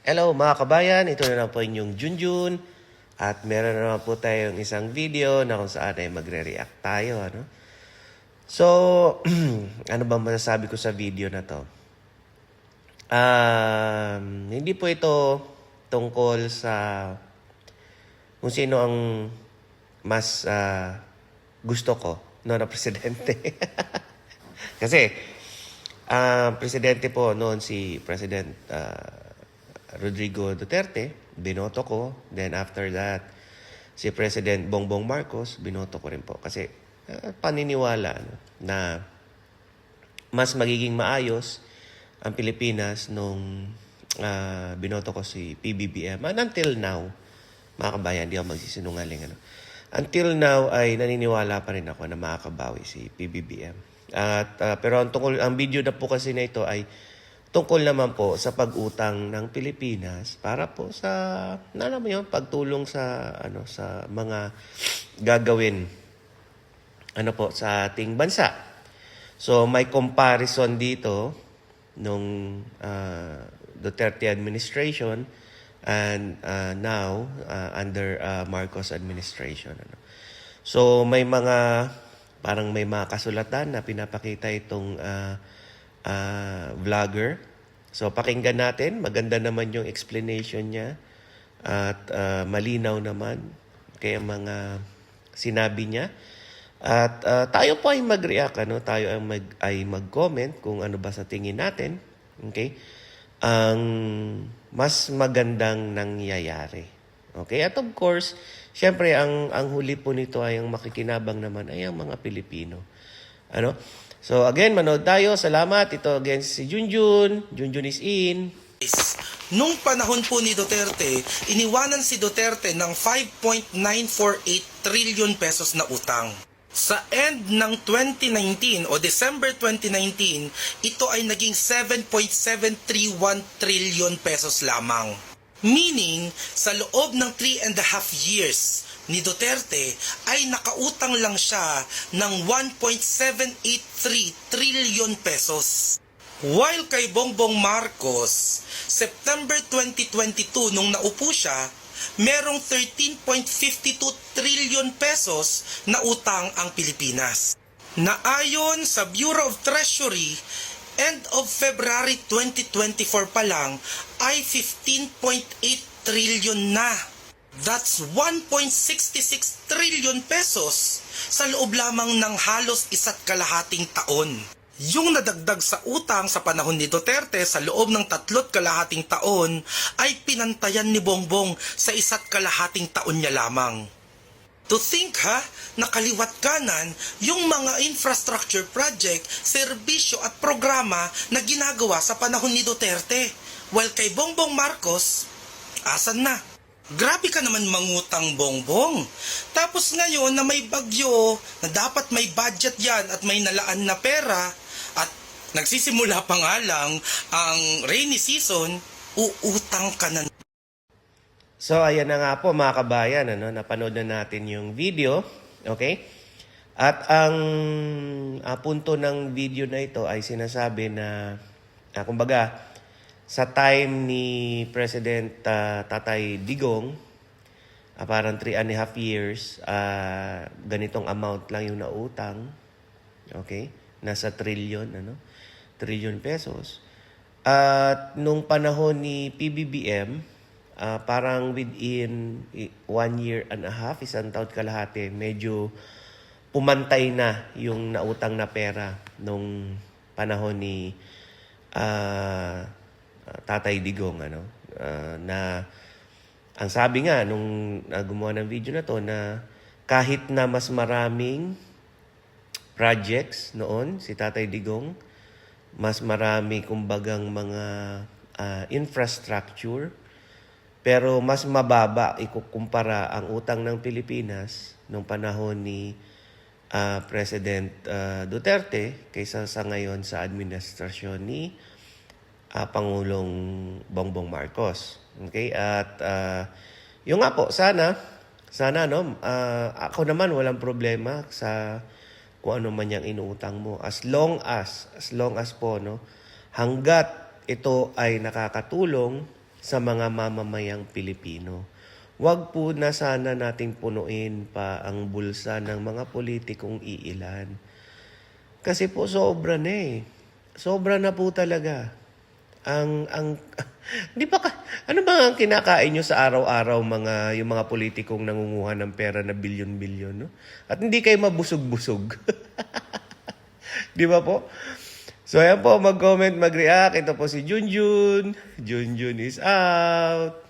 Hello mga kabayan, ito na lang po inyong Junjun at meron na po tayong isang video na kung saan ay magre-react tayo. Ano? So, ano bang masasabi ko sa video na to? Um, hindi po ito tungkol sa kung sino ang mas ah, gusto ko no, na presidente. Kasi, ang presidente po noon si President ah, Rodrigo Duterte, binoto ko. Then after that, si President Bongbong Marcos, binoto ko rin po. Kasi ah, paniniwala no, na mas magiging maayos ang Pilipinas nung ah, binoto ko si PBBM. And until now, mga kabayan, di ako magsisinungaling. Ano. Until now ay naniniwala pa rin ako na makakabawi si PBBM. At, ah, pero ang, tungkol, ang video na po kasi na ito ay tungkol naman po sa pag-utang ng Pilipinas para po sa, na alam mo yun, pagtulong sa, ano, sa mga gagawin ano po, sa ating bansa. So may comparison dito nung ah, Duterte administration and ah, now ah, under ah, Marcos administration. Ano. So may mga parang may mga kasulatan na pinapakita itong ah, ah, vlogger. So pakinggan natin, maganda naman yung explanation niya at ah, malinaw naman kaya mga sinabi niya. At ah, tayo po ay mag-react, ano? tayo ay, mag, ay mag-comment kung ano ba sa tingin natin. Okay? Ang mas magandang nangyayari. Okay? At of course, syempre, ang, ang huli po nito ay ang makikinabang naman ay ang mga Pilipino. Ano? So again, manood tayo. Salamat. Ito again si Junjun. Junjun is in. Nung panahon po ni Duterte, iniwanan si Duterte ng 5.948 trillion pesos na utang. Sa end ng 2019 o December 2019, ito ay naging 7.731 trillion pesos lamang. Meaning, sa loob ng 3 and a half years ni Duterte ay nakautang lang siya ng 1.783 trillion pesos. While kay Bongbong Marcos, September 2022 nung naupo siya, merong 13.52 trillion pesos na utang ang Pilipinas. Na ayon sa Bureau of Treasury, end of February 2024 pa lang ay 15.8 trillion na. That's 1.66 trillion pesos sa loob lamang ng halos isa't kalahating taon. Yung nadagdag sa utang sa panahon ni Duterte sa loob ng tatlot kalahating taon ay pinantayan ni Bongbong sa isa't kalahating taon niya lamang. To think ha, nakaliwat kanan yung mga infrastructure project, serbisyo at programa na ginagawa sa panahon ni Duterte. While kay Bongbong Marcos, asan na? Grabe ka naman mangutang bongbong. Tapos ngayon na may bagyo, na dapat may budget yan at may nalaan na pera, at nagsisimula pa nga lang ang rainy season, uutang ka na So, ayan na nga po mga kabayan, ano, napanood na natin yung video, okay? At ang ah, punto ng video na ito ay sinasabi na, ah, kumbaga, sa time ni President ah, Tatay Digong, ah, parang three and a half years, ah, ganitong amount lang yung nautang, okay? Nasa trillion, ano? Trillion pesos. At nung panahon ni PBBM, ah, parang within one year and a half, isang taon kalahati, medyo pumantay na yung nautang na pera nung panahon ni Tatay Digong ano? Ah, na ang sabi nga nung ah, gumawa ng video na to na kahit na mas maraming projects noon si Tatay Digong mas marami kumbagang mga ah, infrastructure pero mas mababa ikukumpara ang utang ng Pilipinas nung panahon ni ah, President ah, Duterte kaysa sa ngayon sa administrasyon ni ah, Pangulong Bongbong Marcos. Okay? At ah, yung nga po, sana, sana no, ah, ako naman walang problema sa kung ano man yung inuutang mo. As long as, as long as po, no, hanggat ito ay nakakatulong sa mga mamamayang Pilipino. Huwag po na sana nating punuin pa ang bulsa ng mga politikong iilan. Kasi po sobra na eh. Sobra na po talaga. Ang ang di ba ka, ano ba ang kinakain nyo sa araw-araw mga yung mga politikong nangunguha ng pera na bilyon-bilyon, no? At hindi kayo mabusog-busog. di ba po? So ayan po, mag-comment, mag-react. Ito po si Junjun. Junjun is out.